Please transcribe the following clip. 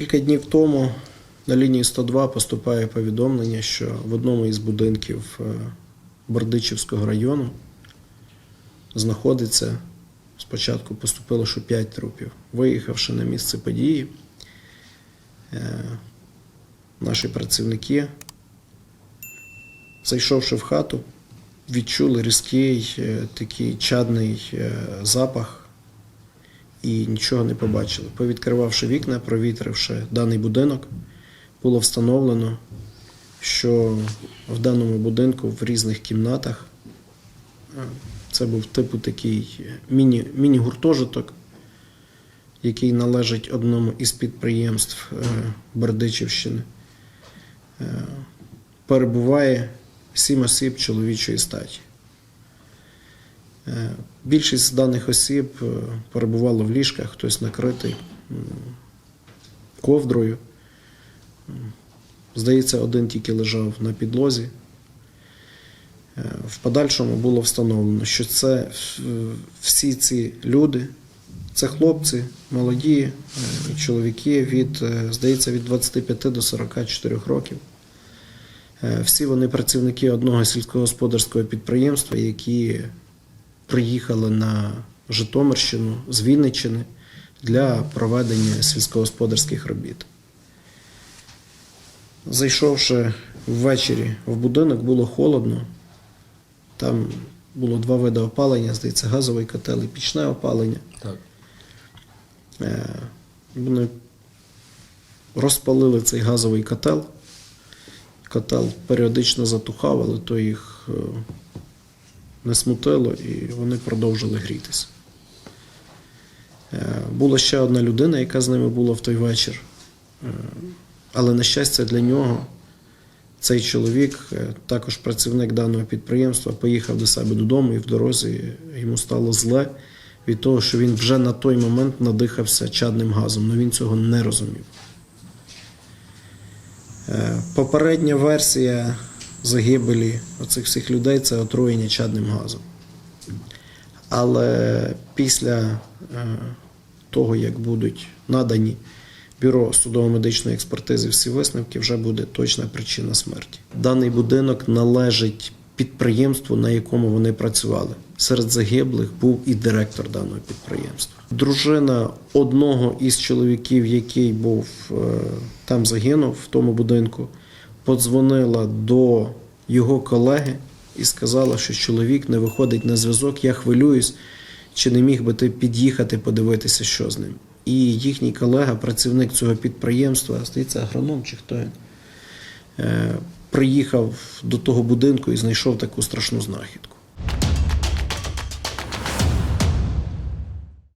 Кілька днів тому на лінії 102 поступає повідомлення, що в одному із будинків е, Бердичівського району знаходиться, спочатку поступило, що 5 трупів. Виїхавши на місце події, е, наші працівники, зайшовши в хату, відчули різкий е, такий чадний запах і нічого не побачили. Повідкривавши вікна, провітривши даний будинок, було встановлено, що в даному будинку в різних кімнатах е, це був типу такий міні, міні-гуртожиток, який належить одному із підприємств е, Бердичівщини. Е, Перебуває сім осіб чоловічої статі. Е, Більшість даних осіб е, перебувало в ліжках, хтось накритий ковдрою. Здається, один тільки лежав на підлозі. Е, В подальшому було встановлено, що це е, всі ці люди, це хлопці, молоді, е, чоловіки від, е, здається, від 25 до 44 років. Е, Всі вони працівники одного сільськогосподарського підприємства, які приїхали на Житомирщину з Вінниччини для проведення сільськогосподарських робіт. Зайшовши ввечері в будинок, було холодно. Там було два види опалення, здається, газовий котел і пічне опалення. Так. Е, Вони розпалили цей газовий котел. Котел періодично затухав, але то їх е, не смутило і вони продовжили грітися. Е, Була ще одна людина, яка з ними була в той вечір. Е, Але, на щастя, для нього цей чоловік, е, також працівник даного підприємства, поїхав до себе додому і в дорозі йому стало зле від того, що він вже на той момент надихався чадним газом, але він цього не розумів. Попередня версія загибелі оцих всіх людей це отруєння чадним газом. Але після е, того, як будуть надані бюро судово-медичної експертизи всі висновки, вже буде точна причина смерті. Даний будинок належить підприємству, на якому вони працювали. Серед загиблих був і директор даного підприємства. Дружина одного із чоловіків, який був е, там загинув в тому будинку, подзвонила до його колеги і сказала, що чоловік не виходить на зв'язок. Я хвилююсь, чи не міг би ти під'їхати подивитися, що з ним. І їхній колега, працівник цього підприємства, здається, агроном чи хто він, е, приїхав до того будинку і знайшов таку страшну знахідку.